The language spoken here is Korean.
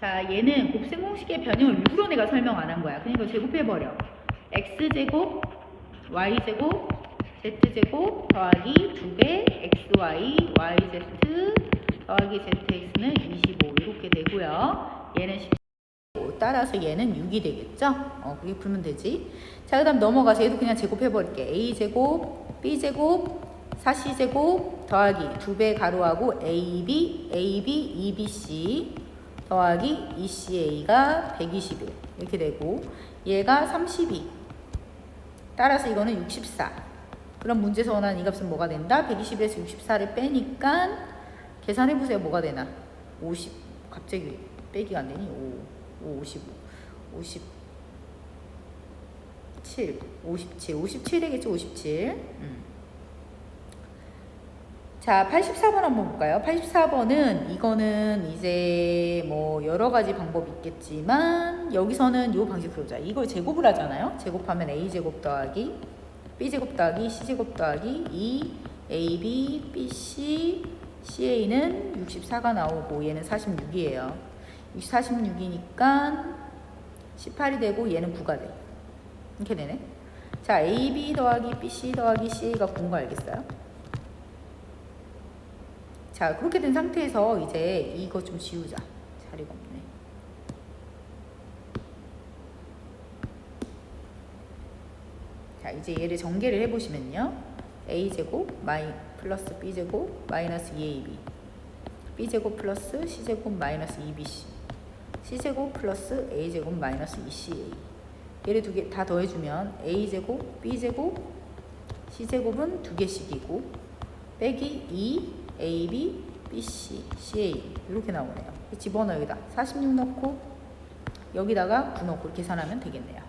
자, 얘는 곱셈 공식의 변형을 일부러 내가 설명 안 한 거야. 그러니까 제곱해버려. x제곱, y제곱, z제곱 더하기 2배 xy, yz 더하기 zx는 25 이렇게 되고요. 얘는 15 따라서 얘는 6이 되겠죠? 어, 그렇게 풀면 되지. 자, 그 다음 넘어가서 얘도 그냥 제곱해버릴게. a제곱, b제곱, 4c제곱 더하기 2배 가로하고 ab, ab, ebc 더하기 ECA가 121 이렇게 되고 얘가 32 따라서 이거는 64 그럼 문제에서 원하는 이 값은 뭐가 된다? 121에서 64를 빼니까 계산해보세요. 뭐가 되나? 50 갑자기 빼기가 안 되니? 5, 5 55 57 57 57 되겠죠? 57 음. 자, 84번 한번 볼까요? 84번은 이거는 이제 뭐 여러 가지 방법이 있겠지만 여기서는 이 방식 써보자. 이걸 제곱을 하잖아요. 제곱하면 a 제곱 더하기 b 제곱 더하기 c 제곱 더하기 2 a b b c c a는 64가 나오고 얘는 46이에요. 46이니까 18이 되고 얘는 9가 돼. 이렇게 되네. 자, a b 더하기 b c 더하기 c a가 9인 거 알겠어요? 자, 그렇게 된 상태에서 이제 이거 좀 지우자. 자리가 없네. 자, 이제 얘를 전개를 해보시면요. a제곱 마이 플러스 b제곱 마이너스 2ab b제곱 플러스 c제곱 마이너스 2bc c제곱 플러스 a제곱 마이너스 2ca 얘를 두 개 다 더해주면 a제곱 b제곱 c제곱은 두 개씩이고 빼기 2 A, B, B, C, C, A 이렇게 나오네요. 집어넣어 여기다 46 넣고 여기다가 9 넣고 계산하면 되겠네요.